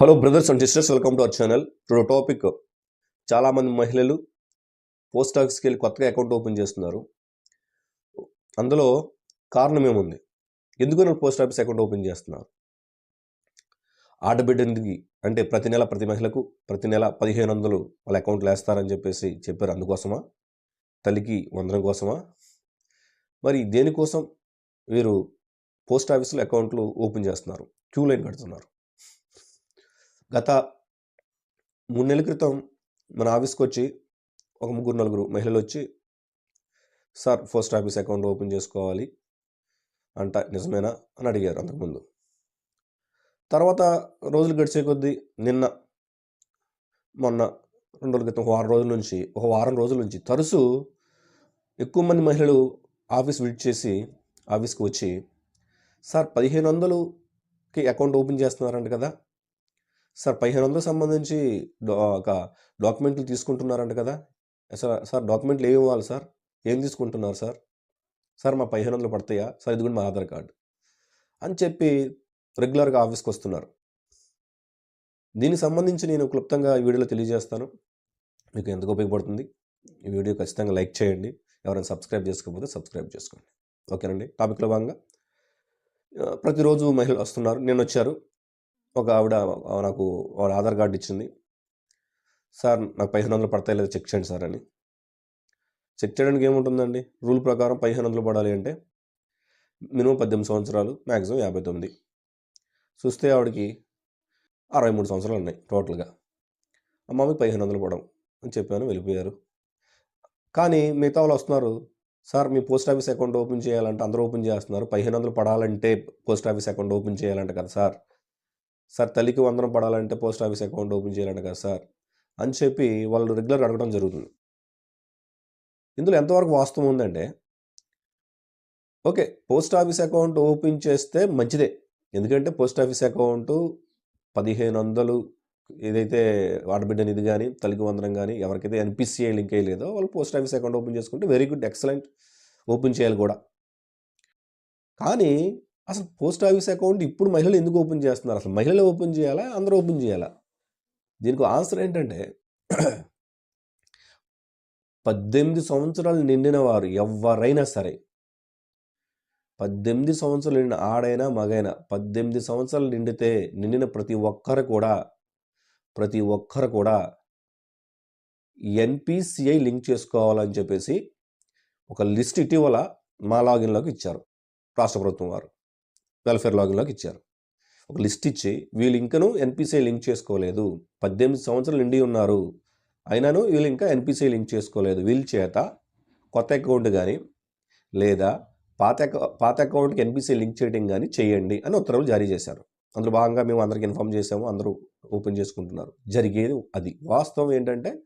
Hello brothers and sisters welcome to our channel ఇప్పుడు topic చాలామంది మహిళలు పోస్ట్ ఆఫీస్కి వెళ్ళి కొత్తగా అకౌంట్ ఓపెన్ చేస్తున్నారు. అందులో కారణం ఏముంది? ఎందుకు నేను పోస్ట్ ఆఫీస్ అకౌంట్ ఓపెన్ చేస్తున్నారు? ఆడబిడ్డకి అంటే ప్రతి నెల ప్రతి మహిళకు ప్రతి నెల పదిహేను వందలు వాళ్ళ అకౌంట్లు వేస్తారని చెప్పేసి చెప్పారు. అందుకోసమా? తల్లికి వందనం కోసమా? మరి దేనికోసం వీరు పోస్ట్ ఆఫీసులో అకౌంట్లు ఓపెన్ చేస్తున్నారు? క్యూ లైన్ కడుతున్నారు. గత మూడు నెలల క్రితం మన ఆఫీస్కి వచ్చి ఒక ముగ్గురు నలుగురు మహిళలు వచ్చి sir post office account open చేసుకోవాలి అంట నిజమేనా? అని అడిగారు అంతకుముందు. తర్వాత రోజులు గడిచే కొద్దీ నిన్న మొన్న రెండు రోజుల క్రితం ఒక వారం రోజుల నుంచి ఒక వారం రోజుల నుంచి తరచు ఎక్కువ మంది మహిళలు ఆఫీస్ విజిట్ చేసి ఆఫీస్కి వచ్చి సార్ పదిహేను వందలుకి అకౌంట్ ఓపెన్ చేస్తున్నారంట కదా సార్ పదిహేను వందలకు సంబంధించి ఒక డాక్యుమెంట్లు తీసుకుంటున్నారంట కదా. సార్ సార్ డాక్యుమెంట్లు ఏమి ఇవ్వాలి సార్? ఏం తీసుకుంటున్నారు సార్? సార్ మా పదిహేను వందలు పడతాయా? సార్ ఇది కూడా మా ఆధార్ కార్డు. అని చెప్పి రెగ్యులర్గా ఆఫీస్కి వస్తున్నారు. దీనికి సంబంధించి నేను క్లుప్తంగా ఈ వీడియోలో తెలియజేస్తాను. మీకు ఎందుకు ఉపయోగపడుతుంది? ఈ వీడియో ఖచ్చితంగా లైక్ చేయండి. ఎవరైనా సబ్స్క్రైబ్ చేసుకోకపోతే సబ్స్క్రైబ్ చేసుకోండి. ఓకేనండి? టాపిక్లో భాగంగా ప్రతిరోజు మహిళలు వస్తున్నారు. నేను వచ్చారు. ఒక ఆవిడ నాకు వాళ్ళ ఆధార్ కార్డు ఇచ్చింది. సార్ నాకు పదిహేను వందలు పడతాయి లేదా చెక్ చేయండి సార్ అని. చెక్ చేయడానికి ఏముంటుందండి? రూల్ ప్రకారం పదిహేను వందలు పడాలి అంటే మినిమం పద్దెనిమిది సంవత్సరాలు మ్యాక్సిమం యాభై తొమ్మిది. చూస్తే ఆవిడకి అరవై మూడు సంవత్సరాలు ఉన్నాయి టోటల్గా. అమ్మకి పదిహేను వందలు పడడం అని చెప్పాను వెళ్ళిపోయారు. కానీ మిగతా వాళ్ళు వస్తున్నారు. సార్ మీ పోస్ట్ ఆఫీస్ అకౌంట్ ఓపెన్ చేయాలంటే అందరూ ఓపెన్ చేస్తున్నారు. పదిహేను వందలు పడాలంటే పోస్ట్ ఆఫీస్ అకౌంట్ ఓపెన్ చేయాలంట కదా సార్. సార్ తల్లికి వందనం పడాలంటే పోస్ట్ ఆఫీస్ అకౌంట్ ఓపెన్ చేయాలంట కదా సార్ అని చెప్పి వాళ్ళు రెగ్యులర్ అడగడం జరుగుతుంది. ఇందులో ఎంతవరకు వాస్తవం ఉందంటే okay post office account open చేస్తే మంచిదే. ఎందుకంటే పోస్ట్ ఆఫీస్ అకౌంట్ పదిహేను వందలు ఏదైతే ఆడబిడ్డ నిధి కానీ తల్లికి వందనం కానీ ఎవరికైతే ఎన్పిసిఐ లింక్ అయ్యలేదో వాళ్ళు పోస్ట్ ఆఫీస్ అకౌంట్ ఓపెన్ చేసుకుంటే వెరీ గుడ్ ఎక్సలెంట్ ఓపెన్ చేయాలి కూడా. కానీ అసలు పోస్ట్ ఆఫీస్ అకౌంట్ ఇప్పుడు మహిళలు ఎందుకు ఓపెన్ చేస్తున్నారు? అసలు మహిళలు ఓపెన్ చేయాలా? అందరూ ఓపెన్ చేయాలా? దీనికి ఆన్సర్ ఏంటంటే పద్దెనిమిది సంవత్సరాలు నిండిన వారు ఎవరైనా సరే పద్దెనిమిది సంవత్సరాలు నిండిన ఆడైనా మగైనా పద్దెనిమిది సంవత్సరాలు నిండితే నిండిన ప్రతి ఒక్కరు కూడా ప్రతి ఒక్కరు కూడా ఎన్పిసిఐ లింక్ చేసుకోవాలని చెప్పేసి ఒక లిస్ట్ ఇటీవల మా లాగిన్లోకి ఇచ్చారు రాష్ట్ర ప్రభుత్వం వారు. వెల్ఫేర్ లాగిన్లోకి ఇచ్చారు. ఒక లిస్ట్ ఇచ్చి వీళ్ళు ఇంకను ఎన్పిసిఐ లింక్ చేసుకోలేదు. పద్దెనిమిది సంవత్సరాలు నిండి ఉన్నారు. అయినాను వీళ్ళు ఇంకా ఎన్పిసిఐ లింక్ చేసుకోలేదు. వీళ్ళ చేత కొత్త అకౌంట్ కానీ లేదా పాత పాత అకౌంట్కి ఎన్పిసిఐ లింక్ చేయడం కానీ చేయండి అని ఉత్తర్వులు జారీ చేశారు. అందులో భాగంగా మేము అందరికి ఇన్ఫామ్ చేసాము అందరూ ఓపెన్ చేసుకుంటున్నారు. జరిగేది అది. వాస్తవం ఏంటంటే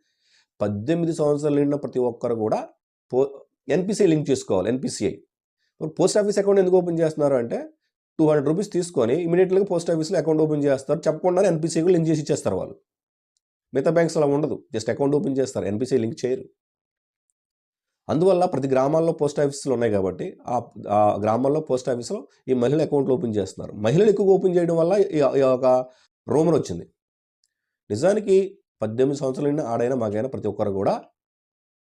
పద్దెనిమిది సంవత్సరాలు నిండిన ప్రతి ఒక్కరు కూడా పో ఎన్పిసిఐ లింక్ చేసుకోవాలి. ఎన్పిసిఐ. పోస్ట్ ఆఫీస్ అకౌంట్ ఎందుకు ఓపెన్ చేస్తున్నారు అంటే టూ హండ్రెడ్ రూపీస్ తీసుకొని ఇమీడియట్గా పోస్ట్ ఆఫీస్లో అకౌంట్ ఓపెన్ చేస్తారు. చెప్పకుండా ఎన్పిసిఐ లింక్ చేసి ఇచ్చేస్తారు వాళ్ళు. మిగతా బ్యాంక్స్ అలా ఉండదు. జస్ట్ అకౌంట్ ఓపెన్ చేస్తారు. ఎన్పిసిఐ లింక్ చేయరు. అందువల్ల ప్రతి గ్రామాల్లో పోస్ట్ ఆఫీసులు ఉన్నాయి కాబట్టి ఆ గ్రామాల్లో పోస్ట్ ఆఫీసులో ఈ మహిళల అకౌంట్లు ఓపెన్ చేస్తున్నారు. మహిళలు ఎక్కువ ఓపెన్ చేయడం వల్ల ఈ- ఒక రూమర్ వచ్చింది. నిజానికి పద్దెనిమిది సంవత్సరాలైన ఆడైనా మాకైనా ప్రతి ఒక్కరు కూడా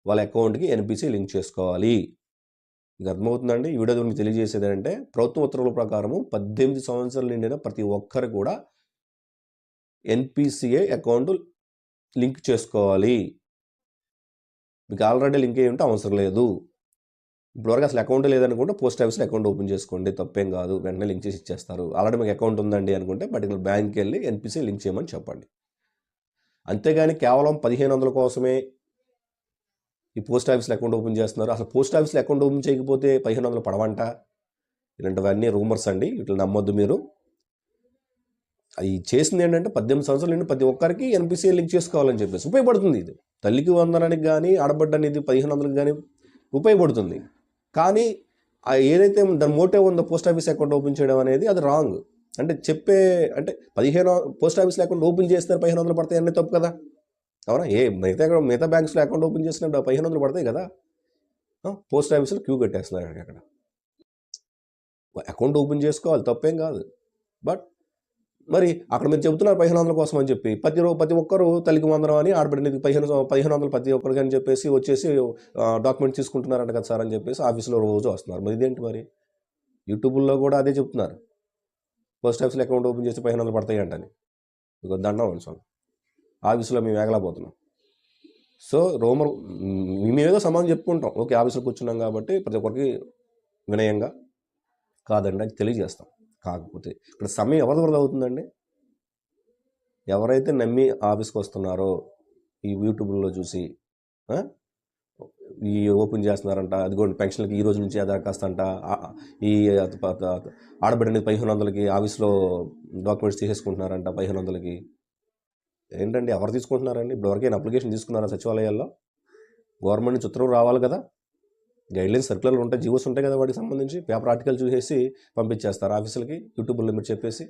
వాళ్ళ అకౌంట్కి ఎన్పిసి లింక్ చేసుకోవాలి. మీకు అర్థమవుతుందండి? ఈ వీడియో మీకు తెలియజేసేది ఏంటంటే ప్రభుత్వ ఉత్తర్వుల ప్రకారము పద్దెనిమిది సంవత్సరాలు నిండిన ప్రతి ఒక్కరు కూడా ఎన్పిసిఏ అకౌంట్ లింక్ చేసుకోవాలి. మీకు ఆల్రెడీ లింక్ అయ్యి ఉంటే అవసరం లేదు. ఇప్పటివరకు అసలు అకౌంట్ లేదనుకుంటే పోస్ట్ ఆఫీస్లో అకౌంట్ ఓపెన్ చేసుకోండి. తప్పేం కాదు. వెంటనే లింక్ చేసి ఇచ్చేస్తారు. ఆల్రెడీ మీకు అకౌంట్ ఉందండి అనుకుంటే పర్టికులర్ బ్యాంక్కి వెళ్ళి ఎన్పిసి లింక్ చేయమని చెప్పండి. అంతేగాని కేవలం పదిహేను వందల కోసమే ఈ పోస్ట్ ఆఫీస్లో అకౌంట్ ఓపెన్ చేస్తున్నారు. అసలు పోస్ట్ ఆఫీస్లో అకౌంట్ ఓపెన్ చేయకపోతే పదిహేను వందలు పడవంట? ఇలాంటివన్నీ రూమర్స్ అండి. వీటిని నమ్మొద్దు మీరు. అవి చేసింది ఏంటంటే పద్దెనిమిది సంవత్సరాలు నుండి ప్రతి ఒక్కరికి ఎన్పిసిఐ లింక్ చేసుకోవాలని చెప్పేసి ఉపయోగపడుతుంది ఇది. తల్లికి వందనానికి కానీ ఆడబడ్డ అనేది పదిహేను వందలకి కానీ ఉపయోగపడుతుంది. కానీ ఆ ఏదైతే దాని మోటివ్ ఉందో పోస్ట్ ఆఫీస్ అకౌంట్ ఓపెన్ చేయడం అనేది అది రాంగ్. అంటే చెప్పే అంటే పదిహేను పోస్ట్ ఆఫీస్ అకౌంట్ ఓపెన్ చేస్తే పదిహేను వందలు పడతాయి అన్నీ తప్పు కదా. అవునా? ఏ మిగతా మిగతా బ్యాంక్స్లో అకౌంట్ ఓపెన్ చేసినప్పుడు పదిహేను వందలు పడతాయి కదా. పోస్ట్ ఆఫీసులో క్యూ కట్టేస్తున్నారు అక్కడ. అకౌంట్ ఓపెన్ చేసుకోవాలి తప్పేం కాదు. బట్ మరి అక్కడ మీరు చెబుతున్నారు పదిహేను వందల కోసం అని చెప్పి ప్రతి ప్రతి ఒక్కరు తల్లికి వందనం అని ఆడబిడ్డకి పదిహేను పదిహేను వందలు ప్రతి ఒక్కరికి అని చెప్పేసి వచ్చేసి డాక్యుమెంట్ తీసుకుంటున్నారంట కదా సార్ అని చెప్పేసి ఆఫీస్లో రోజు వస్తున్నారు. మరి ఇదేంటి మరి? యూట్యూబ్లో కూడా అదే చెప్తున్నారు. పోస్ట్ ఆఫీస్లో అకౌంట్ ఓపెన్ చేసి పదిహేను వందలు పడతాయి అంటని దండం అండి ఆఫీస్లో మేము వేగలేకపోతున్నాం సో రోమర్ మేమేదో సమాధానం చెప్పుకుంటాం. ఓకే ఆఫీసులో కూర్చున్నాం కాబట్టి ప్రతి ఒక్కరికి వినయంగా కాదండి అని తెలియజేస్తాం. కాకపోతే ఇక్కడ సమయం ఎవరి వరద అవుతుందండి? ఎవరైతే నమ్మి ఆఫీస్కి వస్తున్నారో ఈ యూట్యూబ్లో చూసి ఈ ఓపెన్ చేస్తున్నారంట అదిగోండి పెన్షన్లకి ఈ రోజు నుంచి ఆ దరఖాస్తు అంట ఈ ఆడబిడ్డని పదిహేను వందలకి ఆఫీస్లో డాక్యుమెంట్స్ తీసేసుకుంటున్నారంట పదిహేను వందలకి. ఏంటండి ఎవరు తీసుకుంటున్నారండి? ఇప్పుడు ఎవరికైనా అప్లికేషన్ తీసుకున్నారా సచివాలయాల్లో? గవర్నమెంట్ నుంచి ఉత్తర్వులు రావాలి కదా? గైడ్లైన్స్ సర్కులర్లు ఉంటాయి జీవోస్ ఉంటాయి కదా వాటికి సంబంధించి? పేపర్ ఆర్టికల్ చూసేసి పంపించేస్తారు ఆఫీసులకి యూట్యూబ్లో మీరు చెప్పేసి.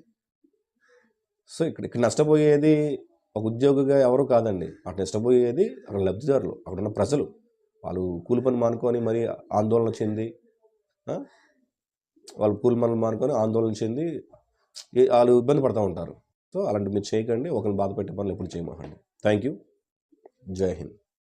సో ఇక్కడ ఇక్కడ నష్టపోయేది ఒక ఉద్యోగిగా ఎవరు కాదండి. అక్కడ నష్టపోయేది అక్కడ లబ్ధిదారులు అక్కడ ఉన్న ప్రజలు. వాళ్ళు కూలి పని మానుకొని మరి ఆందోళన చెంది వాళ్ళు కూలి పనులు మానుకొని ఆందోళన చెంది వాళ్ళు ఇబ్బంది పడుతూ ఉంటారు. సో అలాంటి మీరు చేయకండి. ఒకరిని బాధ పెట్టే పనులు ఎప్పుడు చేయమాకండి. Thank you. జై హింద్.